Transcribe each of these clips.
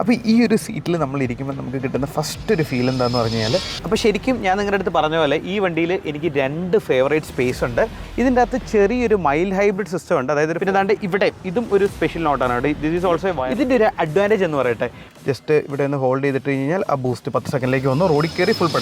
അപ്പോൾ ഈ ഒരു സീറ്റിൽ നമ്മൾ ഇരിക്കുമ്പോൾ നമുക്ക് കിട്ടുന്ന ഫസ്റ്റ് ഒരു ഫീൽ എന്താണെന്ന് പറഞ്ഞു കഴിഞ്ഞാൽ അപ്പോൾ ശരിക്കും ഞാൻ നിങ്ങളുടെ അടുത്ത് പറഞ്ഞ പോലെ ഈ വണ്ടിയിൽ എനിക്ക് രണ്ട് ഫേവറേറ്റ് സ്പേസ് ഉണ്ട്. ഇതിന്റെ അകത്ത് ചെറിയൊരു മൈൽ ഹൈബ്രിഡ് സിസ്റ്റം ഉണ്ട്. അതായത് പിന്നെ ദാണ്ട് ഇവിടെ ഇതും ഒരു സ്പെഷ്യൽ നോട്ടാണ് ദിസ് ഈസ് ഓൾസോ ഇതിന്റെ ഒരു അഡ്വാന്റേജ് എന്ന് പറയട്ടെ. ജസ്റ്റ് ഇവിടെ ഒന്ന് ഹോൾഡ് ചെയ്തിട്ട് കഴിഞ്ഞാൽ ആ ബൂസ്റ്റ് പത്ത് സെക്കൻഡിലേക്ക് വന്നു. റോഡിൽ കയറി ഫുൾ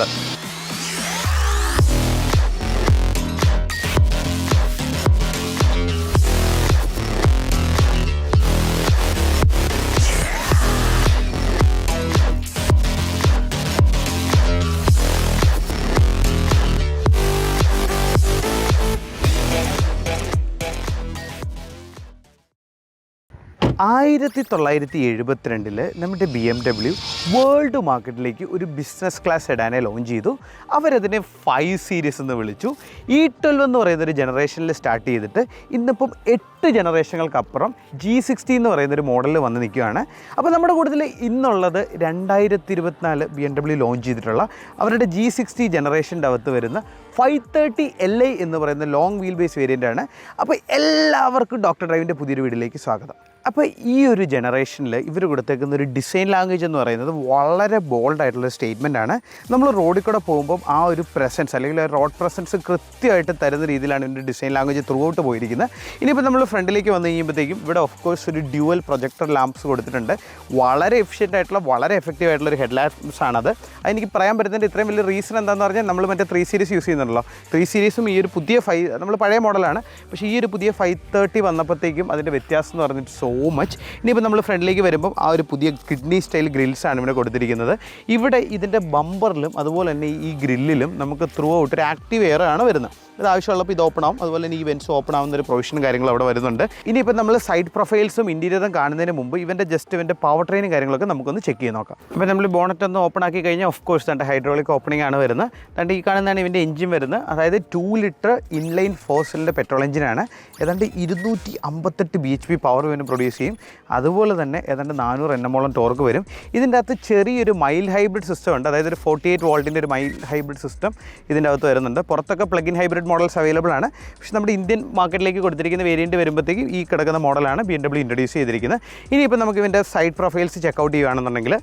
ആയിരത്തി തൊള്ളായിരത്തി എഴുപത്തിരണ്ടിൽ നമ്മുടെ ബി എം ഡബ്ല്യു വേൾഡ് മാർക്കറ്റിലേക്ക് ഒരു ബിസിനസ് ക്ലാസ് സെഡാനെ ലോഞ്ച് ചെയ്തു. അവരതിനെ ഫൈവ് സീരീസ് എന്ന് വിളിച്ചു. ഇ ട്വൽവ് എന്ന് പറയുന്ന ഒരു ജനറേഷനിൽ സ്റ്റാർട്ട് ചെയ്തിട്ട് ഇന്നിപ്പം എട്ട് ജനറേഷനുകൾക്കപ്പുറം ജി സിക്സ്റ്റി എന്ന് പറയുന്ന ഒരു മോഡലിൽ വന്ന് നിൽക്കുകയാണ്. അപ്പോൾ നമ്മുടെ കൂട്ടത്തിൽ ഇന്നുള്ളത് രണ്ടായിരത്തി ഇരുപത്തിനാല് ബി എം ഡബ്ല്യു ലോഞ്ച് ചെയ്തിട്ടുള്ള അവരുടെ ജി സിക്സ്റ്റി ജനറേഷന്റെ അകത്ത് വരുന്ന ഫൈവ് തേർട്ടി എൽ ഐ എന്ന് പറയുന്ന ലോങ് വീൽ ബേസ് വേരിയന്റ് ആണ്. അപ്പോൾ എല്ലാവർക്കും ഡോക്ടർ ഡ്രൈവിന്റെ പുതിയൊരു വീഡിയോയിലേക്ക് സ്വാഗതം. അപ്പോൾ ഈ ഒരു ജനറേഷനിൽ ഇവർ കൊടുത്തേക്കുന്ന ഒരു ഡിസൈൻ ലാംഗ്വേജ് എന്ന് പറയുന്നത് വളരെ ബോൾഡ് ആയിട്ടുള്ള സ്റ്റേറ്റ്മെന്റ് ആണ്. നമ്മൾ റോഡിൽ കൂടെ പോകുമ്പം ആ ഒരു പ്രസൻസ് അല്ലെങ്കിൽ ആ റോഡ് പ്രസൻസ് കൃത്യമായിട്ട് തരുന്ന രീതിയിലാണ് ഇതിന്റെ ഡിസൈൻ ലാംഗ്വേജ് ത്രൂ ഔട്ട് പോയിരിക്കുന്നത് ഇനിയിപ്പോൾ നമ്മൾ ഫ്രണ്ടിലേക്ക് വന്നു കഴിയുമ്പോഴത്തേക്കും ഇവിടെ ഓഫ് കോഴ്സ് ഒരു ഡ്യുവൽ പ്രൊജക്ടർ ലാംപ്സ് കൊടുത്തിട്ടുണ്ട്. വളരെ എഫിഷ്യന്റ് ആയിട്ടുള്ള വളരെ എഫക്റ്റീവ് ആയിട്ടുള്ള ഒരു ഹെഡ് ലാംപ്സ് ആണത് അതെനിക്ക് പറയാൻ പറ്റുന്നതിന്റെ ഇത്രയും വലിയ റീസൺ എന്താണെന്ന് പറഞ്ഞാൽ നമ്മൾ മറ്റേ ത്രീ സീരീസ് യൂസ് ചെയ്യുന്നുണ്ടല്ലോ. ത്രീ സീരീസും ഈ ഒരു പുതിയ ഫൈവ് നമ്മൾ പഴയ മോഡലാണ് പക്ഷേ ഈ ഒരു പുതിയ ഫൈവ് തേർട്ടി വന്നപ്പോഴത്തേക്കും അതിന്റെ വ്യത്യാസം എന്ന് പറഞ്ഞിട്ട് സോ മച്ച് ഇനിയിപ്പോൾ നമ്മൾ ഫ്രണ്ടിലേക്ക് വരുമ്പോൾ ആ ഒരു പുതിയ കിഡ്നി സ്റ്റൈൽ ഗ്രിൽസാണ് ഇവിടെ കൊടുത്തിരിക്കുന്നത്. ഇവിടെ ഇതിന്റെ ബമ്പറിലും അതുപോലെ തന്നെ ഈ ഗ്രില്ലിലും നമുക്ക് ത്രൂ ഔട്ട് ഒരു ആക്റ്റീവ് എയർ ആണ് വരുന്നത്. ഇത് ആവശ്യമുള്ളപ്പോൾ ഇത് ഓപ്പൺ ആവും. അതുപോലെ തന്നെ ഈ വെൻസ് ഓപ്പൺ ആവുന്ന ഒരു പ്രൊവിഷനും കാര്യങ്ങളും അവിടെ വരുന്നുണ്ട്. ഇനിയിപ്പോൾ നമ്മൾ സൈഡ് പ്രൊഫൈൽസും ഇന്റീരിയറും കാണുന്നതിന് മുമ്പ് ഇവന്റെ ജസ്റ്റ് ഇവന്റെ പവർ ട്രെയിനും കാര്യങ്ങളൊക്കെ നമുക്കൊന്ന് ചെക്ക് ചെയ്ത് നോക്കാം. അപ്പോൾ നമ്മൾ ബോണറ്റ് ഒന്ന് ഓപ്പൺ ആക്കി കഴിഞ്ഞാൽ ഓഫ് കോഴ്സ് തന്റെ ഹൈഡ്രോളിക് ഓപ്പണിംഗ് ആണ് വരുന്നത്. തന്റെ ഈ കാണുന്നതാണ് ഇവന്റെ എഞ്ചിൻ വരുന്നത്. അതായത് two litre inline four cylinder petrol എഞ്ചിനാണ് ഏതാണ്ട് ഇരുന്നൂറ്റി അമ്പത്തെട്ട് ബി എച്ച് പി പവർ ഇവന് പ്രൊഡ്യൂസ് ചെയ്യും. അതുപോലെ തന്നെ ഏതാണ്ട് നാനൂറ് എണ്ണമോളം ടോർക്ക് വരും. ഇതിന്റെ അകത്ത് ചെറിയൊരു മൈൽ ഹൈബ്രിഡ് സിസ്റ്റം ഉണ്ട്. അതായത് ഒരു ഫോർട്ടി എയ്റ്റ് വോൾട്ടിന്റെ ഒരു മൈൽ ഹൈബ്രിഡ് സിസ്റ്റം ഇതിന്റെ അകത്ത് വരുന്നുണ്ട്. പുറത്തൊക്കെ പ്ലഗിൻ ഹൈബ്രിഡ് മോഡൽസ് അവൈലബിൾ ആണ്. പക്ഷേ നമ്മുടെ ഇന്ത്യൻ മാർക്കറ്റിലേക്ക് കൊടുത്തിരിക്കുന്ന വേരിയന്റ് വരുമ്പോഴത്തേക്കും ഈ കിടക്കുന്ന മോഡലാണ് ബി എം ഡബ്ല്യൂ ഇൻട്രൊഡ്യൂസ് ചെയ്തിരിക്കുന്നത്. ഇനിയിപ്പോൾ നമുക്ക് ഇതിന്റെ സൈഡ് പ്രൊഫൈൽസ് ചെക്കൗട്ട് ചെയ്യുകയാണെന്നുണ്ടെങ്കിൽ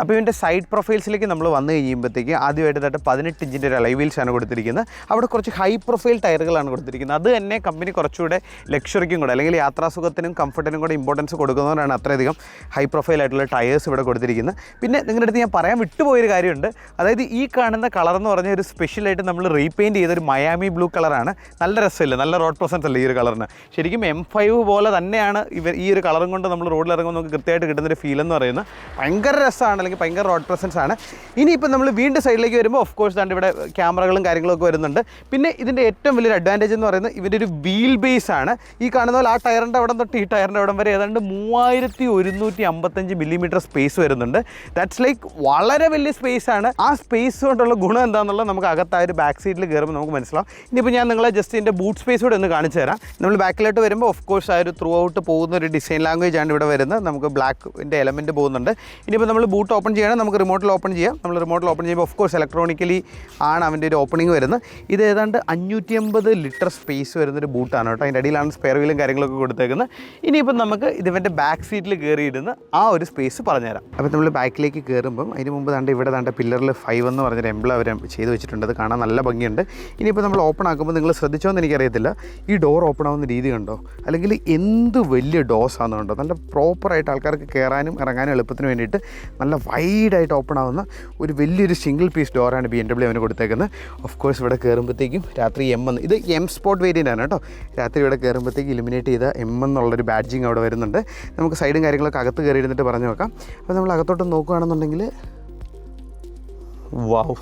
അപ്പോൾ ഇതിന്റെ സൈഡ് പ്രൊഫൈൽസിലേക്ക് നമ്മൾ വന്നു കഴിയുമ്പോഴത്തേക്ക് ആദ്യമായിട്ട് പതിനെട്ട് ഇഞ്ചിന്റെ ഒരു അലൈ വീൽസ് ആണ് കൊടുത്തിരിക്കുന്നത്. അവിടെ കുറച്ച് ഹൈ പ്രൊഫൈൽ ടയറുകളാണ് കൊടുത്തിരിക്കുന്നത്. അത് തന്നെ കമ്പനി കുറച്ചുകൂടെ ലക്ഷറിക്കും കൂടെ അല്ലെങ്കിൽ യാത്രാസുഖത്തിനും കംഫർട്ടിനും കൂടെ ഇമ്പോർട്ടൻസ് കൊടുക്കുന്നതുകൊണ്ടാണ് അത്രയധികം ഹൈ പ്രൊഫൈൽ ആയിട്ടുള്ള ടയേഴ്സ് ഇവിടെ കൊടുത്തിരിക്കുന്നത്. പിന്നെ നിങ്ങളുടെ അടുത്ത് ഞാൻ പറയാൻ വിട്ടുപോയൊരു കാര്യമുണ്ട്. അതായത് ഈ കാണുന്ന കളർ എന്ന് പറഞ്ഞ ഒരു സ്പെഷ്യലായിട്ട് നമ്മൾ റീപെയിന്റ് ചെയ്ത ഒരു മയാമി ബ്ലൂ കളറാണ് നല്ല രസമില്ല നല്ല റോഡ് പ്രസൻസ് അല്ലേ ഈ ഒരു കളറിന് ശരിക്കും എം ഫൈവ് പോലെ തന്നെയാണ് ഇവർ ഈ ഒരു കളറും കൊണ്ട് നമ്മൾ റോഡിൽ ഇറങ്ങുമ്പോൾ നമുക്ക് കൃത്യമായിട്ട് കിട്ടുന്നൊരു ഫീൽ എന്ന് പറയുന്നത്. ഭയങ്കര രസമാണ് അല്ലെങ്കിൽ ഭയങ്കര റോഡ് പ്രസൻസ് ആണ്. ഇനിയിപ്പോൾ നമ്മൾ വീണ്ടും സൈഡിലേക്ക് വരുമ്പോൾ ഓഫ് കോഴ്സ് ദാണ്ട് ഇവിടെ ക്യാമറകളും കാര്യങ്ങളൊക്കെ വരുന്നുണ്ട്. പിന്നെ ഇതിന്റെ ഏറ്റവും വലിയൊരു അഡ്വാന്റേജ് എന്ന് പറയുന്നത് ഇവന്റെ ഒരു വീൽ ബേസ് ആണ്. ഈ കാണുന്ന പോലെ ആ ടയറിന്റെ അവിടെ തൊട്ട് ഈ ടയറിന്റെ അവിടം വരെ ഏതാണ്ട് മൂവായിരത്തി ഒരുന്നൂറ്റി അമ്പത്തഞ്ച് മില്ലിമീറ്റർ സ്പേസ് വരുന്നുണ്ട്. ദാറ്റ്സ് ലൈക്ക് വളരെ വലിയ സ്പേസ് ആണ്. ആ സ്പേസ് കൊണ്ടുള്ള ഗുണം എന്താണെന്നുള്ളത് നമുക്ക് അകത്ത് ആ ഒരു ബാക്ക് സീറ്റിൽ കയറുമ്പോൾ നമുക്ക് മനസ്സിലാവും. ഇനിയിപ്പോൾ ഞാൻ നിങ്ങളെ ജസ്റ്റ് ഇതിന്റെ ബൂട്ട് സ്പേസ് കൂടെ ഒന്ന് കാണിച്ചു തരാം. നമ്മൾ ബാക്കിലോട്ട് വരുമ്പോൾ ഓഫ് കോഴ്സ് ആ ഒരു ത്രൂ ഔട്ട് പോകുന്ന ഒരു ഡിസൈൻ ലാംഗ്വേജ് ആണ് ഇവിടെ വരുന്നത്. നമുക്ക് ബ്ലാക്കിന്റെ എലമെന്റ് പോകുന്നുണ്ട്. ഇനിയിപ്പോൾ നമ്മൾ ബൂട്ട് ഓപ്പൺ ചെയ്യണം. നമുക്ക് റിമോട്ടിൽ ഓപ്പൺ ചെയ്യാം. നമ്മൾ റിമോട്ടിൽ ഓപ്പൺ ചെയ്യുമ്പോൾ ഓഫ് കോഴ്സ് ഇലക്ട്രോണിക്കലി ആണ് അവന്റെ ഒരു ഓപ്പണിംഗ് വരുന്നത്. ഇത് ഏതാണ്ട് അഞ്ഞൂറ്റി അമ്പത് ലിറ്റർ സ്പേസ് വരുന്നൊരു ബൂട്ടാണ് കേട്ടോ. അതിന്റെ അടിയിലാണ് സ്പെയർ വീലും കാര്യങ്ങളൊക്കെ കൊടുത്തേക്കുന്നത്. ഇനിയിപ്പം നമുക്ക് ഇതിവന്റെ ബാക്ക് സീറ്റിൽ കയറിയിരുന്ന് ആ ഒരു സ്പേസ് പറഞ്ഞുതരാം. അപ്പോൾ നമ്മൾ ബാക്കിലേക്ക് കയറുമ്പം അതിന് മുമ്പ് താണ്ട് ഇവിടെ താണ്ട് പില്ലറിൽ ഫൈവ് എന്ന് പറഞ്ഞൊരു എംബ്ലം അവർ ചെയ്ത് വെച്ചിട്ടുണ്ട്. അത് കാണാൻ നല്ല ഭംഗിയുണ്ട്. ഇനിയിപ്പോൾ നമ്മൾ ഓപ്പൺ ആക്കുമ്പോൾ നിങ്ങൾ ശ്രദ്ധിച്ചോ എന്ന് എനിക്കറിയത്തില്ല. ഈ ഡോർ ഓപ്പൺ ആവുന്ന രീതി കണ്ടോ? അല്ലെങ്കിൽ എന്ത് വലിയ ഡോസ് ആണെന്നുണ്ടോ നല്ല പ്രോപ്പറായിട്ട് ആൾക്കാർക്ക് കയറാനും ഇറങ്ങാനും എളുപ്പത്തിന് വേണ്ടിയിട്ട് നല്ല വൈഡായിട്ട് ഓപ്പൺ ആവുന്ന ഒരു വലിയൊരു സിംഗിൾ പീസ് ഡോറാണ് ബി എം ഡബ്ല്യു അവന് കൊടുത്തേക്കുന്നത്. ഓഫ് കോഴ്സ് ഇവിടെ കയറുമ്പോഴത്തേക്കും രാത്രി എം എന്ന് ഇത് എം സ്പോട്ട് വേരിയന്റ് ആണ് കേട്ടോ. രാത്രി ഇവിടെ കയറുമ്പോഴത്തേക്ക് ഇലിമിനേറ്റ് ചെയ്ത എം എന്നുള്ളൊരു ബാഡ്ജിങ് അവിടെ വരുന്നുണ്ട്. നമുക്ക് സൈഡും കാര്യങ്ങളൊക്കെ അകത്ത് കയറി ഇരുന്നിട്ട് പറഞ്ഞു നോക്കാം. അപ്പോൾ നമ്മൾ അകത്തോട്ട് നോക്കുകയാണെന്നുണ്ടെങ്കിൽ വാവ്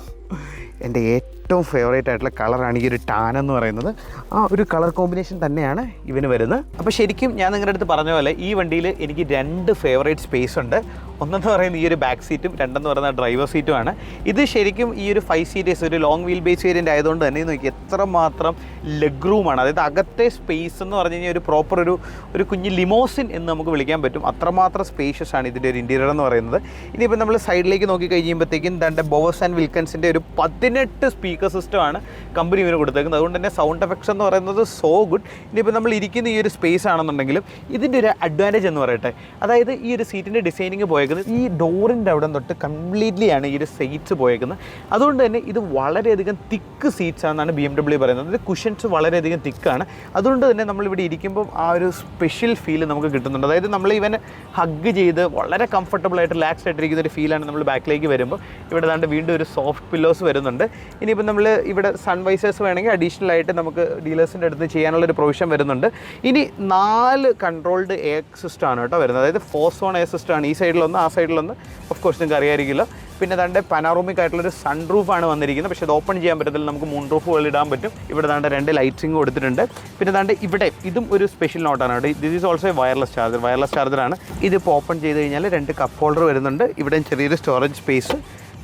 എന്റെ ഏറ്റവും ഫേവറേറ്റ് ആയിട്ടുള്ള കളറാണ് ഈ ഒരു ടാൻ എന്ന് പറയുന്നത്. ആ ഒരു കളർ കോമ്പിനേഷൻ തന്നെയാണ് ഇവന് വരുന്നത്. അപ്പോൾ ശരിക്കും ഞാൻ നിങ്ങളുടെ അടുത്ത് പറഞ്ഞ പോലെ ഈ വണ്ടിയിൽ എനിക്ക് രണ്ട് ഫേവറേറ്റ് സ്പേസ് ഉണ്ട്. ഒന്നെന്ന് പറയുന്നത് ഈ ഒരു ബാക്ക് സീറ്റും രണ്ടെന്ന് പറയുന്ന ഡ്രൈവർ സീറ്റുമാണ് ഇത് ശരിക്കും ഈ ഒരു ഫൈവ് സീരീസ് ഒരു ലോങ് വീൽ ബേസ് വേരിയന്റ് ആയതുകൊണ്ട് തന്നെ നോക്കി എത്രമാത്രം ലെഗ് റൂമാണ് അതായത് അകത്തെ സ്പേസ് എന്ന് പറഞ്ഞു കഴിഞ്ഞാൽ ഒരു പ്രോപ്പർ ഒരു ഒരു കുഞ്ഞ് ലിമോസിൻ എന്ന് നമുക്ക് വിളിക്കാൻ പറ്റും. അത്രമാത്രം സ്പേഷ്യസ് ആണ് ഇതിന്റെ ഒരു ഇന്റീരിയർ എന്ന് പറയുന്നത്. ഇനിയിപ്പോൾ നമ്മൾ സൈഡിലേക്ക് നോക്കി കഴിയുമ്പോഴത്തേക്കും തന്റെ ബോവസ് ആൻഡ് വിൽക്കൻസിന്റെ ഒരു പതിനെട്ട് സ്പീക്കർ സിസ്റ്റമാണ് കമ്പനി ഇവന് കൊടുത്തേക്കുന്നത്. അതുകൊണ്ട് തന്നെ സൗണ്ട് എഫക്ട്സ് എന്ന് പറയുന്നത് സോ ഗുഡ് ഇനിയിപ്പോൾ നമ്മൾ ഇരിക്കുന്ന ഈ ഒരു സ്പേസ് ആണെന്നുണ്ടെങ്കിലും ഇതിന്റെ ഒരു അഡ്വാന്റേജ് എന്ന് പറയട്ടെ. അതായത് ഈ ഒരു സീറ്റിന്റെ ഡിസൈനിങ് പോയേക്കുന്നത് ഈ ഡോറിന്റെ അവിടെ തൊട്ട് കംപ്ലീറ്റ്ലി ആണ് ഈ ഒരു സീറ്റ്സ് പോയേക്കുന്നത്. അതുകൊണ്ട് തന്നെ ഇത് വളരെയധികം തിക്ക് സീറ്റ്സ് ആണെന്നാണ് ബി എം ഡബ്ല്യു പറയുന്നത്. കുഷൻസ് വളരെയധികം തിക്കാണ് അതുകൊണ്ട് തന്നെ നമ്മളിവിടെ ഇരിക്കുമ്പോൾ ആ ഒരു സ്പെഷ്യൽ ഫീൽ നമുക്ക് കിട്ടുന്നുണ്ട്. അതായത് നമ്മൾ ഇവനെ ഹഗ് ചെയ്ത് വളരെ കംഫർട്ടബിൾ ആയിട്ട് റിലാക്സ് ആയിട്ടിരിക്കുന്ന ഒരു ഫീലാണ് നമ്മൾ ബാക്കിലേക്ക് വരുമ്പോൾ ഇവിടെ ദാണ്ട് വീണ്ടും ഒരു സോഫ്റ്റ് പില്ലോസ് വരുന്നുണ്ട്. ഇനിയിപ്പോൾ നമ്മൾ ഇവിടെ സൺവൈസേഴ്സ് വേണമെങ്കിൽ അഡീഷണൽ ആയിട്ട് നമുക്ക് ഡീലേഴ്സിന്റെ അടുത്ത് ചെയ്യാനുള്ള ഒരു പ്രൊവിഷൻ വരുന്നുണ്ട്. ഇനി നാല് കൺട്രോൾഡ് എയർ സിസ്റ്റം ആണ് കേട്ടോ വരുന്നത്. അതായത് ഫോർ സോൺ എയർ സിസ്റ്റം ആണ്. ഈ സൈഡിലൊന്ന് ആ സൈഡിലൊന്ന് ഓഫ് കോഴ്സ് നിങ്ങൾക്ക് അറിയാമായിരിക്കില്ല പിന്നെ ദാണ്ട് പനാറോമിക് ആയിട്ടുള്ളൊരു സൺ റൂഫാണ് വന്നിരിക്കുന്നത്. പക്ഷേ ഇത് ഓപ്പൺ ചെയ്യാൻ പറ്റത്തില്ല. നമുക്ക് മൂൺ റൂഫുകൾ ഇടാൻ പറ്റും. ഇവിടെ ദാണ്ട് രണ്ട് ലൈറ്റിംഗ് കൊടുത്തിട്ടുണ്ട്. പിന്നെ ദാണ്ട് ഇവിടെ ഇതും ഒരു സ്പെഷ്യൽ നോട്ടാണ് കേട്ടോ. This is also wireless charger wireless ചാർജറാണ് ഇതിപ്പോൾ ഓപ്പൺ ചെയ്ത് കഴിഞ്ഞാൽ രണ്ട് കപ്പ് ഹോൾഡർ വരുന്നുണ്ട്. ഇവിടെ ചെറിയൊരു storage space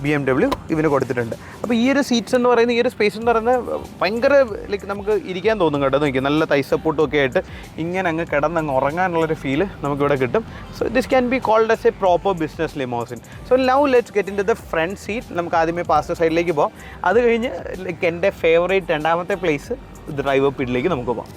B M W ഇവന് കൊടുത്തിട്ടുണ്ട്. അപ്പോൾ ഈ ഒരു സീറ്റ്സ് എന്ന് പറയുന്ന ഈ ഒരു സ്പേസ് എന്ന് പറയുന്നത് ഭയങ്കര ലൈക്ക് നമുക്ക് ഇരിക്കാൻ തോന്നും കേട്ടോ. നോക്കി നല്ല തൈ സപ്പോർട്ടും ഒക്കെ ആയിട്ട് ഇങ്ങനെ അങ്ങ് കിടന്നങ്ങ് ഉറങ്ങാനുള്ളൊരു ഫീൽ നമുക്കിവിടെ കിട്ടും. So this can be called as a proper business limousine so love let's get into the front seat നമുക്ക് ആദ്യമേ പാസ്റ്റർ സൈഡിലേക്ക് പോകാം അത് കഴിഞ്ഞ് ലൈക്ക് എന്റെ ഫേവറേറ്റ് രണ്ടാമത്തെ പ്ലേസ് ഡ്രൈവർ പീഡിലേക്ക് നമുക്ക് പോകാം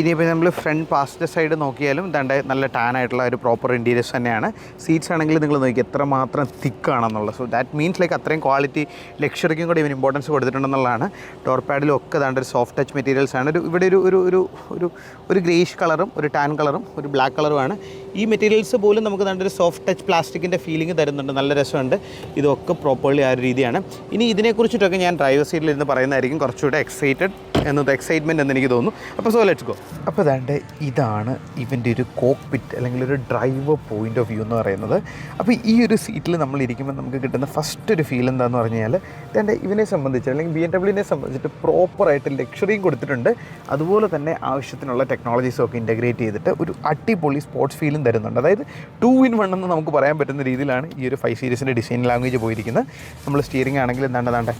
ഇനിയിപ്പോൾ നമ്മൾ ഫ്രണ്ട് പാസഞ്ചർ സൈഡ് നോക്കിയാലും ദണ്ട നല്ല ടാൻ ആയിട്ടുള്ള ഒരു പ്രോപ്പർ ഇന്റീരിയേഴ്സ് തന്നെയാണ്. സീറ്റ്സ് ആണെങ്കിൽ നിങ്ങൾ നോക്കി എത്രമാത്രം തിക്കാണെന്നുള്ളത്. സോ ദാറ്റ് മീൻസ് ലൈക്ക് അത്രയും ക്വാളിറ്റി ലക്ഷറിക്കും കൂടി ഇവന് ഇമ്പോർട്ടൻസ് കൊടുത്തിട്ടുണ്ടെന്നുള്ളതാണ്. ഡോർ പാഡിലും ഒക്കെ ദാണ്ട് ഒരു സോഫ്റ്റ് ടച്ച് മെറ്റീരിയൽസ് ആണ്. ഒരു ഇവിടെ ഒരു ഒരു ഒരു ഒരു ഗ്രേഷ് കളറും ഒരു ടാൻ കളറും ഒരു ബ്ലാക്ക് കളറുമാണ് ഈ മെറ്റീരിയൽസ് പോലും നമുക്ക് നല്ലൊരു സോഫ്റ്റ് ടച്ച് പ്ലാസ്റ്റിക്കിന്റെ ഫീലിംഗ് തരുന്നുണ്ട്. നല്ല രസമുണ്ട്. ഇതൊക്കെ പ്രോപ്പർലി ആ ഒരു രീതിയാണ്. ഇനി ഇതിനെക്കുറിച്ചിട്ടൊക്കെ ഞാൻ ഡ്രൈവർ സീറ്റിലിരുന്ന് പറയുന്നതായിരിക്കും കുറച്ചുകൂടെ എക്സൈറ്റഡ് എന്നത് എക്സൈറ്റ്മെന്റ് എന്ന് എനിക്ക് തോന്നുന്നു. അപ്പോൾ സോ ലെറ്റ്സ് ഗോ അപ്പോൾ അതാണ്ട് ഇതാണ് ഇവന്റെ ഒരു കോക്പിറ്റ് അല്ലെങ്കിൽ ഒരു ഡ്രൈവർ പോയിന്റ് ഓഫ് വ്യൂ എന്ന് പറയുന്നത്. അപ്പോൾ ഈ ഒരു സീറ്റിൽ നമ്മൾ ഇരിക്കുമ്പോൾ നമുക്ക് കിട്ടുന്ന ഫസ്റ്റ് ഒരു ഫീൽ എന്താണെന്ന് പറഞ്ഞു കഴിഞ്ഞാൽ ഇതെന്റെ ഇവനെ സംബന്ധിച്ച് അല്ലെങ്കിൽ ബി എം ഡബ്ല്യൂവിനെ സംബന്ധിച്ചിട്ട് പ്രോപ്പറായിട്ട് ലക്ഷറിയും കൊടുത്തിട്ടുണ്ട്. അതുപോലെ തന്നെ ആവശ്യത്തിനുള്ള ടെക്നോളജീസും ഒക്കെ ഇന്റഗ്രേറ്റ് ചെയ്തിട്ട് ഒരു അടിപൊളി സ്പോർട്സ് ഫീലും തരുന്നുണ്ട്. അതായത് ടു ഇൻ വൺ എന്ന് നമുക്ക് പറയാൻ പറ്റുന്ന രീതിയിലാണ് ഈ ഒരു ഫൈവ് സീരീസിന്റെ ഡിസൈൻ ലാംഗ്വേജ് പോയിരിക്കുന്നത്. നമ്മൾ സ്റ്റിയറിംഗ് ആണെങ്കിൽ എന്താണ്ട് എന്താണ്ട്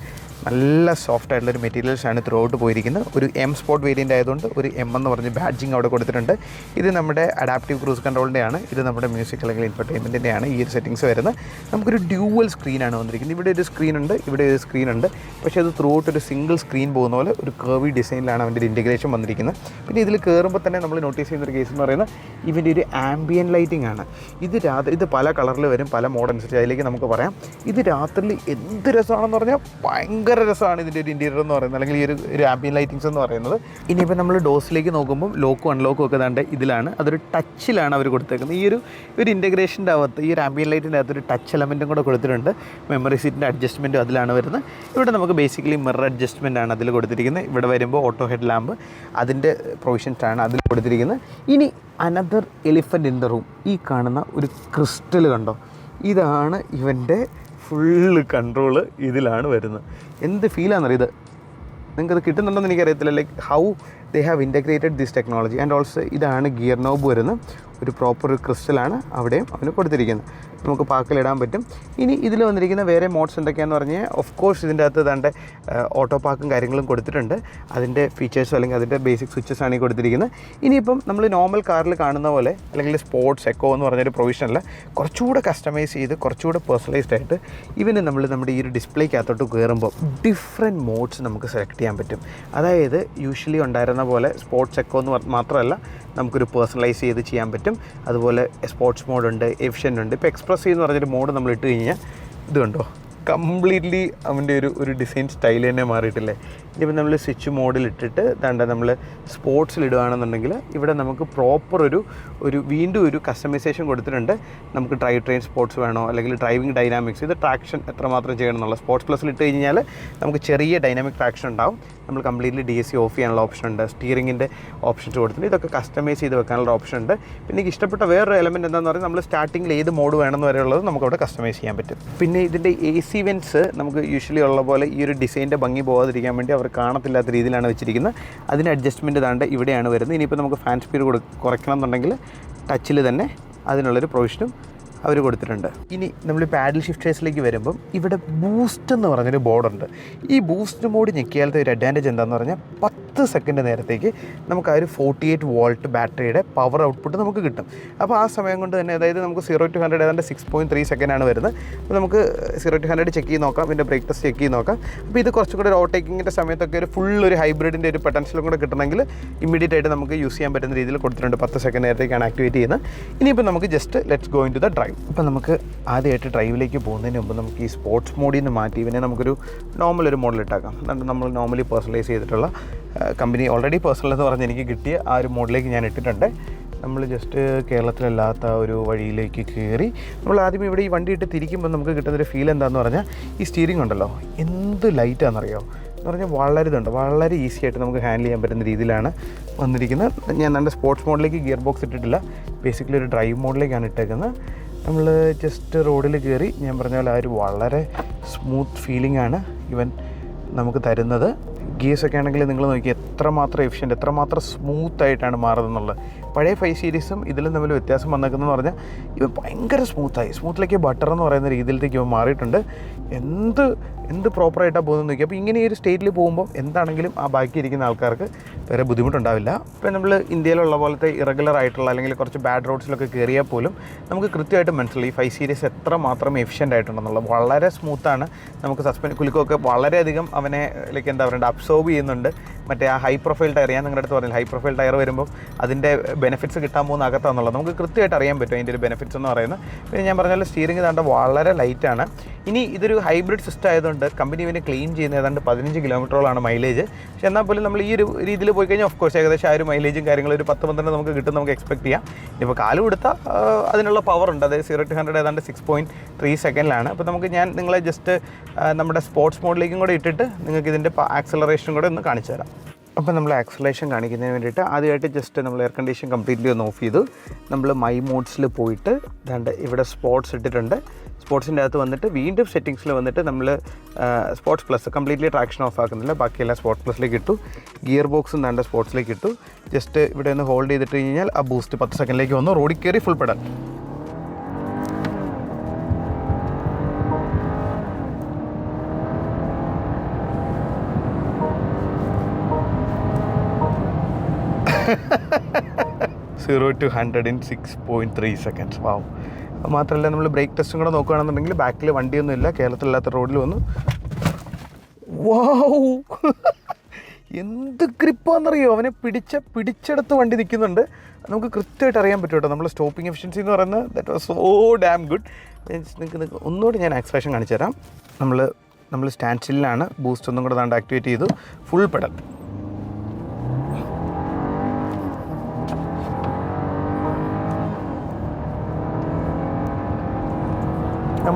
നല്ല സോഫ്റ്റ് ആയിട്ടുള്ളൊരു ഒരു ആണ് ത്രൂ ഔട്ട് പോയിരിക്കുന്നത്. ഒരു എം സ്പോട്ട് വേരിയന്റ് ആയതുകൊണ്ട് ഒരു എം എന്ന് പറഞ്ഞ് ബാഡ്ജിങ് അവിടെ കൊടുത്തിട്ടുണ്ട്. ഇത് നമ്മുടെ അഡാപ്റ്റീവ് ക്രൂസ് കൺട്രോളിന്റെയാണ് ഇത് നമ്മുടെ മ്യൂസിക് അല്ലെങ്കിൽ എന്റർടൈൻമെന്റിന്റെയാണ് ഈ ഒരു സെറ്റിങ്സ് വരുന്നത്. നമുക്കൊരു ഡ്യൂവൽ സ്ക്രീനാണ് വന്നിരിക്കുന്നത്. ഇവിടെ ഒരു സ്ക്രീൻ ഉണ്ട് ഇവിടെ ഒരു സ്ക്രീൻ ഉണ്ട്. പക്ഷേ അത് ത്രൂ ഔട്ട് ഒരു സിംഗിൾ സ്ക്രീൻ പോകുന്ന പോലെ ഒരു കർവി ഡിസൈനിലാണ് അവന്റെ ഒരു ഇന്റഗ്രേഷൻ വന്നിരിക്കുന്നത്. പിന്നെ ഇതിൽ കയറുമ്പോൾ തന്നെ നമ്മൾ നോട്ടീസ് ചെയ്യുന്ന ഒരു കേസ് എന്ന് പറയുന്നത് ഇവന്റെ ഒരു ആംബിയൻ ലൈറ്റിംഗ് ആണ്. ഇത് രാത്രി ഇത് പല കളറിൽ വരും പല മോഡൽസ് അതിലേക്ക് നമുക്ക് പറയാം. ഇത് രാത്രിയിൽ എന്ത് രസമാണെന്ന് പറഞ്ഞാൽ ഭയങ്കര രസമാണ് ഇതിന്റെ ഒരു ഇന്റീരിയർ എന്ന് പറയുന്നത് അല്ലെങ്കിൽ ഈ ഒരു ഒരു ആംബിയൻ ലൈറ്റിങ്സ് എന്ന് പറയുന്നത്. ഇനിയിപ്പോൾ നമ്മൾ ഡോസിലേക്ക് നോക്കുമ്പോൾ ലോക്കും അൺലോക്കും ഒക്കെ ദാണ്ട് ഇതിലാണ്. അതൊരു ടച്ചിലാണ് അവർ കൊടുത്തേക്കുന്നത്. ഈ ഒരു ഒരു ഇന്റഗ്രേഷന്റെ അകത്ത് ഈ ഒരു ആംബിയൻ ലൈറ്റിന്റെ അകത്ത് ഒരു ടച്ച് എലമെന്റും കൂടെ കൊടുത്തിട്ടുണ്ട്. മെമ്മറി സീറ്റിന്റെ അഡ്ജസ്റ്റ്മെന്റും അതിലാണ് വരുന്നത്. ഇവിടെ നമുക്ക് ബേസിക്കലി മിറർ അഡ്ജസ്റ്റ്മെന്റ് ആണ് അതിൽ കൊടുത്തിരിക്കുന്നത്. ഇവിടെ വരുമ്പോൾ ഓട്ടോ ഹെഡ് ലാമ്പ് അതിന്റെ പ്രൊവിഷൻസ് ആണ് അതിൽ കൊടുത്തിരിക്കുന്നത്. ഇനി another elephant in the room ഈ കാണുന്ന ഒരു ക്രിസ്റ്റൽ കണ്ടോ? ഇതാണ് ഇവന്റെ ഫുള്ള് കൺട്രോൾ ഇതിലാണ് വരുന്നത്. എന്ത് ഫീലാണെന്നറിയത് നിങ്ങൾക്കത് കിട്ടുന്നുണ്ടെന്ന് എനിക്കറിയത്തില്ല. Like how they have integrated this technology and also ഇതാണ് ഗിയർ നോബ് വരുന്ന ഒരു പ്രോപ്പർ ഒരു ക്രിസ്റ്റലാണ് അവിടെയും അവന് കൊടുത്തിരിക്കുന്നത്. നമുക്ക് പാക്കിലിടാൻ പറ്റും. ഇനി ഇതിൽ വന്നിരിക്കുന്ന വേറെ മോഡ്സ് എന്തൊക്കെയാണെന്ന് പറഞ്ഞാൽ ഓഫ് കോഴ്സ് ഇതിന്റെ അകത്ത് തന്റെ ഓട്ടോ പാക്കും കാര്യങ്ങളും കൊടുത്തിട്ടുണ്ട്. അതിന്റെ ഫീച്ചേഴ്സ് അല്ലെങ്കിൽ അതിന്റെ ബേസിക് സ്വിച്ചസ് ആണ് ഈ കൊടുത്തിരിക്കുന്നത്. ഇനിയിപ്പം നമ്മൾ നോർമൽ കാറിൽ കാണുന്ന പോലെ അല്ലെങ്കിൽ സ്പോർട്സ് എക്കോ എന്ന് പറഞ്ഞൊരു പ്രൊവിഷനല്ല കുറച്ചുകൂടെ കസ്റ്റമൈസ് ചെയ്ത് കുറച്ചുകൂടെ പേഴ്സണലൈസ്ഡ് ആയിട്ട് ഇവന് നമ്മൾ നമ്മുടെ ഈ ഒരു ഡിസ്പ്ലേക്കകത്തോട്ട് കയറുമ്പോൾ ഡിഫറെന്റ് മോഡ്സ് നമുക്ക് സെലക്ട് ചെയ്യാൻ പറ്റും. അതായത് യൂഷ്വലി ഉണ്ടായിരുന്ന പോലെ സ്പോർട്സ് എക്കോ എന്ന് മാത്രമല്ല നമുക്കൊരു പേഴ്സണലൈസ് ചെയ്ത് ചെയ്യാൻ പറ്റും. അതുപോലെ സ്പോർട്സ് മോഡുണ്ട് എഫിഷ്യന്റ് ഉണ്ട്. ഇപ്പോൾ എക്സ്പ്രസ് എന്ന് പറഞ്ഞൊരു മോഡ് നമ്മൾ ഇട്ട് കഴിഞ്ഞാൽ ഇത് കണ്ടോ? കംപ്ലീറ്റ്ലി അവന്റെ ഒരു ഒരു ഡിസൈൻ സ്റ്റൈൽ തന്നെ മാറിയിട്ടില്ലേ? ഇനിയിപ്പോൾ നമ്മൾ സ്വിച്ച് മോഡിൽ ഇട്ടിട്ട് ദാണ്ട നമ്മൾ സ്പോർട്സിൽ ഇടുകയാണെന്നുണ്ടെങ്കിൽ ഇവിടെ നമുക്ക് പ്രോപ്പർ ഒരു ഒരു വീണ്ടും ഒരു കസ്റ്റമൈസേഷൻ കൊടുത്തിട്ടുണ്ട്. നമുക്ക് ഡ്രൈവ് ട്രെയിൻ സ്പോർട്സ് വേണോ അല്ലെങ്കിൽ ഡ്രൈവിംഗ് ഡൈനാമിക്സ് ഇത് ട്രാക്ഷൻ എത്രമാത്രം ചെയ്യണം എന്നുള്ള സ്പോർട്സ് പ്ലസിൽ ഇട്ട് കഴിഞ്ഞാൽ നമുക്ക് ചെറിയ ഡൈനാമിക് ട്രാക്ഷൻ ഉണ്ടാവും. നമ്മൾ completely D S C off ചെയ്യാനുള്ള ഓപ്ഷൻ ഉണ്ട്. സ്റ്റിയറിങ്ങിന്റെ ഓപ്ഷൻസ് കൊടുത്തിട്ടുണ്ട്. ഇതൊക്കെ കസ്റ്റമൈസ് ചെയ്ത് വെക്കാനുള്ള ഓപ്ഷൻ ഉണ്ട്. പിന്നെ എനിക്ക് ഇഷ്ടപ്പെട്ട വേറൊരു എലമെന്റ് എന്താണെന്ന് പറഞ്ഞാൽ നമ്മൾ സ്റ്റാർട്ടിങ്ങിൽ ഏത് മോഡ് വേണമെന്ന് വരെയുള്ളത് നമുക്ക് അവിടെ കസ്റ്റമൈസ് ചെയ്യാൻ പറ്റും. പിന്നെ ഇതിന്റെ എ സി വെൻസ് നമുക്ക് യൂഷ്വലി ഉള്ള പോലെ ഈ ഒരു ഡിസൈന്റെ ഭംഗി പോകാതിരിക്കാൻ വേണ്ടി അവർ കാണത്തില്ലാത്ത രീതിയിലാണ് വെച്ചിരിക്കുന്നത്. അതിന് അഡ്ജസ്റ്റ്മെന്റ് താണ്ട് ഇവിടെയാണ് വരുന്നത്. ഇനിയിപ്പോൾ നമുക്ക് ഫാൻ സ്പീഡ് കുറയ്ക്കണം എന്നുണ്ടെങ്കിൽ ടച്ചിൽ തന്നെ അതിനുള്ളൊരു പ്രൊവിഷനും അവർ കൊടുത്തിട്ടുണ്ട്. ഇനി നമ്മൾ പാഡിൽ ഷിഫ്റ്റേഴ്സിലേക്ക് വരുമ്പം ഇവിടെ ബൂസ്റ്റ് എന്ന് പറഞ്ഞൊരു ബോർഡുണ്ട് ഈ ബൂസ്റ്റ് മോഡ് ഞെക്കിയാലത്തെ ഒരു അഡ്വാന്റേജ് എന്താണെന്ന് പറഞ്ഞാൽ പത്ത് സെക്കൻഡ് നേരത്തേക്ക് നമുക്ക് ആ ഒരു ഫോർട്ടി എയ്റ്റ് വോൾട്ട് ബാറ്ററിയുടെ പവർ ഔട്ട്പുട്ട് നമുക്ക് കിട്ടും. അപ്പോൾ ആ സമയം കൊണ്ട് തന്നെ അതായത് നമുക്ക് സീറോ ടു ഹൺഡ്രഡ് ഏതാണ്ട് സിക്സ് പോയിന്റ് ത്രീ സെക്കൻഡാണ് വരുന്നത്. അപ്പോൾ നമുക്ക് സീറോ ടു ഹൺഡ്രഡ് ചെക്ക് ചെയ്ത് നോക്കാം. പിന്നെ ബ്രേക്ക് ടെസ്റ്റ് ചെക്ക് ചെയ്ത് നോക്കാം. അപ്പോൾ ഇത് കുറച്ചും കൂടി ഒരു ഓവർടേക്കിങ്ങിന്റെ സമയത്തൊക്കെ ഒരു ഫുൾ ഒരു ഹൈബ്രിഡിന്റെ ഒരു പൊട്ടൻഷ്യലും കൂടെ കിട്ടണമെങ്കിൽ ഇമ്മീഡിയറ്റ് ആയിട്ട് നമുക്ക് യൂസ് ചെയ്യാൻ പറ്റുന്ന രീതിയിൽ കൊടുത്തിട്ടുണ്ട്. പത്ത് സെക്കൻഡ് നേരത്തേക്കാണ് ആക്ടിവേറ്റ് ചെയ്യുന്നത്. ഇനിയിപ്പോൾ നമുക്ക് just let's go into the drive അപ്പോൾ നമുക്ക് ആദ്യമായിട്ട് ഡ്രൈവിലേക്ക് പോകുന്നതിന് മുമ്പ് നമുക്ക് ഈ സ്പോർട്സ് മോഡിൽ നിന്ന് മാറ്റി ഇവനെ നമുക്കൊരു നോർമൽ ഒരു മോഡൽ ഇട്ടാക്കാം. എന്നിട്ട് നമ്മൾ നോർമലി പേഴ്സണലൈസ് ചെയ്തിട്ടുള്ള കമ്പനി ഓൾറെഡി പേഴ്സണൽ എന്ന് പറഞ്ഞ് എനിക്ക് കിട്ടിയ ആ ഒരു മോഡലിലേക്ക് ഞാൻ ഇട്ടിട്ടുണ്ട്. നമ്മൾ ജസ്റ്റ് കേരളത്തിലല്ലാത്ത ഒരു വഴിയിലേക്ക് കയറി നമ്മൾ ആദ്യം ഇവിടെ ഈ വണ്ടി ഇട്ട് തിരിക്കുമ്പോൾ നമുക്ക് കിട്ടുന്നൊരു ഫീൽ എന്താണെന്ന് പറഞ്ഞാൽ ഈ സ്റ്റിയറിംഗ് ഉണ്ടല്ലോ. എന്ത് ലൈറ്റാണെന്നറിയോ എന്ന് പറഞ്ഞാൽ വളരെ ഇതുണ്ട്. വളരെ ഈസി ആയിട്ട് നമുക്ക് ഹാൻഡിൽ ചെയ്യാൻ പറ്റുന്ന രീതിയിലാണ് വന്നിരിക്കുന്നത്. ഞാൻ നല്ല സ്പോർട്സ് മോഡിലേക്ക് ഗിയർ ബോക്സ് ഇട്ടിട്ടില്ല. ബേസിക്കലി ഒരു ഡ്രൈവ് മോഡിലേക്കാണ് ഇട്ടേക്കുന്നത്. നമ്മൾ ജസ്റ്റ് റോഡിൽ കയറി ഞാൻ പറഞ്ഞ പോലെ ആ ഒരു വളരെ സ്മൂത്ത് ഫീലിംഗ് ആണ് ഇവൻ നമുക്ക് തരുന്നത്. ഗിയേഴ്സ് ഒക്കെ ആണെങ്കിൽ നിങ്ങൾ നോക്കി എത്രമാത്രം എഫിഷ്യന്റ് എത്രമാത്രം സ്മൂത്ത് ആയിട്ടാണ് മാറുന്നത് പഴയ ഫൈവ് സീരീസും ഇതിലും തമ്മിൽ വ്യത്യാസം വന്നേക്കുന്നതെന്ന് പറഞ്ഞാൽ ഇവൻ ഭയങ്കര സ്മൂത്തായി സ്മൂത്തിലേക്ക് ബട്ടർ എന്ന് പറയുന്ന രീതിയിലേക്ക് ഇവൻ മാറിയിട്ടുണ്ട്. എന്ത് എന്ത് പ്രോപ്പറായിട്ടാണ് പോകുന്നത് നോക്കി അപ്പോൾ ഇങ്ങനെ ഒരു സ്റ്റേറ്റിൽ പോകുമ്പോൾ എന്താണെങ്കിലും ആ ബാക്കി ഇരിക്കുന്ന ആൾക്കാർക്ക് വേറെ ബുദ്ധിമുട്ടുണ്ടാവില്ല. ഇപ്പം നമ്മൾ ഇന്ത്യയിലുള്ള പോലത്തെ ഇറഗുലർ ആയിട്ടുള്ള അല്ലെങ്കിൽ കുറച്ച് ബാഡ് റോഡ്സിലൊക്കെ കയറിയാൽ പോലും നമുക്ക് കൃത്യമായിട്ട് മനസ്സിലായി ഈ ഫൈവ് സീരീസ് എത്ര മാത്രം എഫിഷ്യന്റ് ആയിട്ടുണ്ടെന്നുള്ളത്. വളരെ സ്മൂത്താണ് നമുക്ക് സസ്പെൻഡ് കുലുക്കൊക്കെ വളരെയധികം അവനെ ലൈക്ക് എന്താ പറയുക അബ്സോർബ് ചെയ്യുന്നുണ്ട്. മറ്റേ ആ ഹൈ പ്രൊഫൈൽ ടയർ ഞാൻ നിങ്ങളുടെ അടുത്ത് പറഞ്ഞില്ല ഹൈ പ്രൊഫൈൽ ടയർ വരുമ്പോൾ അതിന്റെ ബെനിഫിറ്റ്സ് കിട്ടാൻ പോകുന്ന അകത്താണെന്നുള്ളത് നമുക്ക് കൃത്യമായിട്ട് അറിയാൻ പറ്റും അതിന്റെ ഒരു ബെനിഫിറ്റ്സ് എന്ന് പറയുന്നത്. പിന്നെ ഞാൻ പറഞ്ഞാൽ സ്റ്റിയറിംഗ് താണ്ട വളരെ ലൈറ്റാണ് ഇനി ഇതൊരു ഹൈബ്രിഡ് സിസ്റ്റം ആയതുകൊണ്ട് കമ്പനി ഇവനെ ക്ലീൻ ചെയ്യുന്ന ഏതാണ്ട് പതിനഞ്ച് കിലോമീറ്ററോളാണ് മൈലേജ് പക്ഷേ എന്നാൽ പോലും നമ്മൾ ഈ ഒരു രീതിയിൽ പോയി കഴിഞ്ഞാൽ ഓഫ് കോഴ്സ് ഏകദേശം ആ ഒരു മൈലേജും കാര്യങ്ങളും ഒരു പത്ത് പന്ത്രണ്ട് നമുക്ക് കിട്ടും നമുക്ക് എക്സ്പെക്ട് ചെയ്യാം. ഇപ്പോൾ കാൽ കൊടുത്താൽ അതിനുള്ള പവർ ഉണ്ട്. അതായത് സീറോ ടു ഹൺഡ്രഡ് ഏതാണ്ട് സിക്സ് പോയിന്റ് ത്രീ സെക്കൻഡിലാണ് അപ്പോൾ നമുക്ക് ഞാൻ നിങ്ങളെ ജസ്റ്റ് നമ്മുടെ സ്പോർട്സ് മോഡിലേക്കും കൂടെ ഇട്ടിട്ട് നിങ്ങൾക്ക് ഇതിന്റെ ആക്സലറേഷനും കൂടെ ഒന്ന് കാണിച്ചു തരാം. അപ്പോൾ നമ്മൾ ആക്സലേഷൻ കാണിക്കുന്നതിന് വേണ്ടിയിട്ട് ആദ്യമായിട്ട് ജസ്റ്റ് നമ്മൾ എയർ കണ്ടീഷൻ കംപ്ലീറ്റ്ലി ഒന്ന് ഓഫ് ചെയ്തു. നമ്മൾ മൈ മോഡ്സിൽ പോയിട്ട് ദാണ്ട് ഇവിടെ സ്പോർട്സ് ഇട്ടിട്ടുണ്ട്. സ്പോർട്സിന്റെ അകത്ത് വന്നിട്ട് വീണ്ടും സെറ്റിങ്സിൽ വന്നിട്ട് നമ്മൾ sports plus completely traction off ആക്കുന്നില്ല. ബാക്കിയെല്ലാം സ്പോർട്സ് പ്ലസിലേക്ക് ഇട്ടു. ഗിയർ ബോക്സും നല്ല സ്പോർട്സിലേക്ക് ഇട്ടു. ജസ്റ്റ് ഇവിടെ ഒന്ന് ഹോൾഡ് ചെയ്തിട്ട് കഴിഞ്ഞാൽ ആ ബൂസ്റ്റ് പത്ത് സെക്കൻഡിലേക്ക് വന്നു. റോഡിൽ കയറി full pedal zero to hundred in six point three seconds വാവും മാത്രമല്ല നമ്മൾ ബ്രേക്ക് ടെസ്റ്റും കൂടെ നോക്കുകയാണെന്നുണ്ടെങ്കിൽ ബാക്കിൽ വണ്ടിയൊന്നും ഇല്ല. കേരളത്തിലില്ലാത്ത റോഡിൽ വന്നു. വാവ് എന്ത് ഗ്രിപ്പാണെന്നറിയോ അവനെ പിടിച്ച പിടിച്ചെടുത്ത് വണ്ടി നിൽക്കുന്നുണ്ട്. നമുക്ക് കൃത്യമായിട്ട് അറിയാൻ പറ്റും കേട്ടോ. നമ്മൾ സ്റ്റോപ്പിംഗ് എഫിഷ്യൻസി എന്ന് പറയുന്നത് that was so damn good നിങ്ങൾക്ക് ഒന്നുകൂടി ഞാൻ ആക്സലേഷൻ കാണിച്ചു തരാം നമ്മൾ നമ്മൾ സ്റ്റാൻഡ് സ്റ്റില്ലാണ് ബൂസ്റ്റ് ഒന്നും കൂടെ ദാണ്ട് ആക്ടിവേറ്റ് ചെയ്തു. ഫുൾ പെഡൽ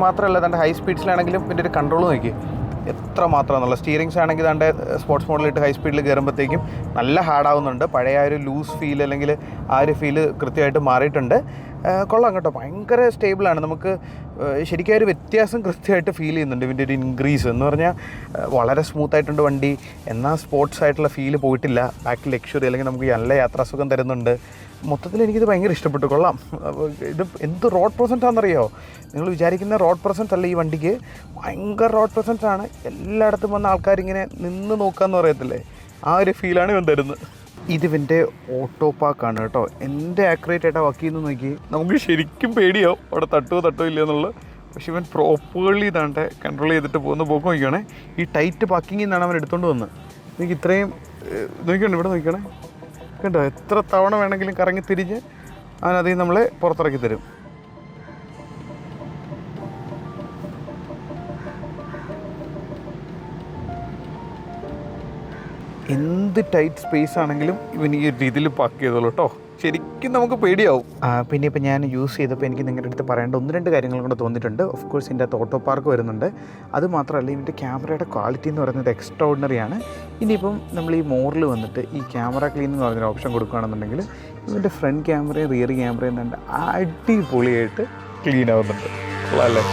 മാത്രമല്ല തന്റെ ഹൈ സ്പീഡ്സിലാണെങ്കിലും ഇതിന്റെ ഒരു കൺട്രോൾ നോക്കി എത്ര മാത്രമാണെന്നുള്ള സ്റ്റിയറിങ്സ് ആണെങ്കിൽ തന്റെ സ്പോർട്സ് മോഡലിട്ട് ഹൈ സ്പീഡിൽ കയറുമ്പോഴത്തേക്കും നല്ല ഹാർഡാവുന്നുണ്ട്. പഴയ ആ ഒരു ലൂസ് ഫീൽ അല്ലെങ്കിൽ ആ ഒരു ഫീൽ കൃത്യമായിട്ട് മാറിയിട്ടുണ്ട്. കൊള്ളാം കേട്ടോ. ഭയങ്കര സ്റ്റേബിളാണ് നമുക്ക് ശരിക്കും ഒരു വ്യത്യാസം കൃത്യമായിട്ട് ഫീൽ ചെയ്യുന്നുണ്ട് ഇതിന്റെ ഒരു ഇൻക്രീസ് എന്ന് പറഞ്ഞാൽ വളരെ സ്മൂത്ത് ആയിട്ടുണ്ട് വണ്ടി. എന്നാൽ സ്പോർട്സ് ആയിട്ടുള്ള ഫീൽ പോയിട്ടില്ല. ബാക്കിൽ ലക്ഷറി അല്ലെങ്കിൽ നമുക്ക് നല്ല യാത്രാസുഖം തരുന്നുണ്ട്. മൊത്തത്തിൽ എനിക്കിത് ഭയങ്കര ഇഷ്ടപ്പെട്ടു. കൊള്ളാം. ഇത് എന്ത് റോഡ് പ്രസന്റാണെന്നറിയോ നിങ്ങൾ വിചാരിക്കുന്ന റോഡ് പ്രസൻസ് അല്ല ഈ വണ്ടിക്ക്. ഭയങ്കര റോഡ് പ്രസൻസ് ആണ് എല്ലായിടത്തും വന്ന ആൾക്കാരിങ്ങനെ നിന്ന് നോക്കാമെന്ന് പറയത്തില്ലേ? ആ ഒരു ഫീലാണ് ഇവൻ തരുന്നത്. ഇതിവന്റെ ഓട്ടോ പാക്കാണ് കേട്ടോ. എന്റെ ആക്യുറേറ്റ് ആയിട്ടാ വർക്ക് ചെയ്യുന്നത് നോക്കി. നമുക്ക് ശരിക്കും പേടിയാവും. അവിടെ തട്ടുമോ തട്ടോ ഇല്ല എന്നുള്ളത്. പക്ഷെ ഇവൻ പ്രോപ്പർലി ഇതാണ്ട് കൺട്രോൾ ചെയ്തിട്ട് പോകുന്ന പോക്ക് നോക്കിയാണേ ഈ ടൈറ്റ് പാക്കിങ്ങിൽ നിന്നാണ് അവൻ എടുത്തുകൊണ്ട് വന്നത്. എനിക്ക് ഇത്രയും നോക്കിക്കണേ ഇവിടെ നോക്കിയാണേ കണ്ടോ? എത്ര തവണ വേണമെങ്കിലും കറങ്ങി തിരിഞ്ഞ് അതിനകത്ത് നമ്മൾ പുറത്തിറക്കി തരും. എന്ത് ടൈറ്റ് സ്പേസ് ആണെങ്കിലും ഇവൻ ഈ രീതിയിൽ പാക്ക് ചെയ്തോളൂ കേട്ടോ ശരിക്കും നമുക്ക് പേടിയാവും. പിന്നെ ഇപ്പം ഞാൻ യൂസ് ചെയ്തപ്പോൾ എനിക്ക് നിങ്ങളുടെ അടുത്ത് പറയേണ്ട ഒന്ന് രണ്ട് കാര്യങ്ങൾ കൂടെ തോന്നിയിട്ടുണ്ട്. ഓഫ് കോഴ്സ് ഇതിന്റെ അകത്ത് ഓട്ടോ പാർക്ക് വരുന്നുണ്ട്. അത് മാത്രമല്ല ഇതിന്റെ ക്യാമറയുടെ ക്വാളിറ്റി എന്ന് പറയുന്നത് എക്സ്ട്രാ ഓർഡിനറി ആണ്. ഇനിയിപ്പം നമ്മൾ ഈ മോറിൽ വന്നിട്ട് ഈ ക്യാമറ ക്ലീൻ എന്ന് പറഞ്ഞൊരു ഓപ്ഷൻ കൊടുക്കുകയാണെന്നുണ്ടെങ്കിൽ ഇതിന്റെ ഫ്രണ്ട് ക്യാമറയും റിയർ ക്യാമറയും തന്നെ അടിപൊളിയായിട്ട് ക്ലീൻ ആവുന്നുണ്ട്. അല്ലേ?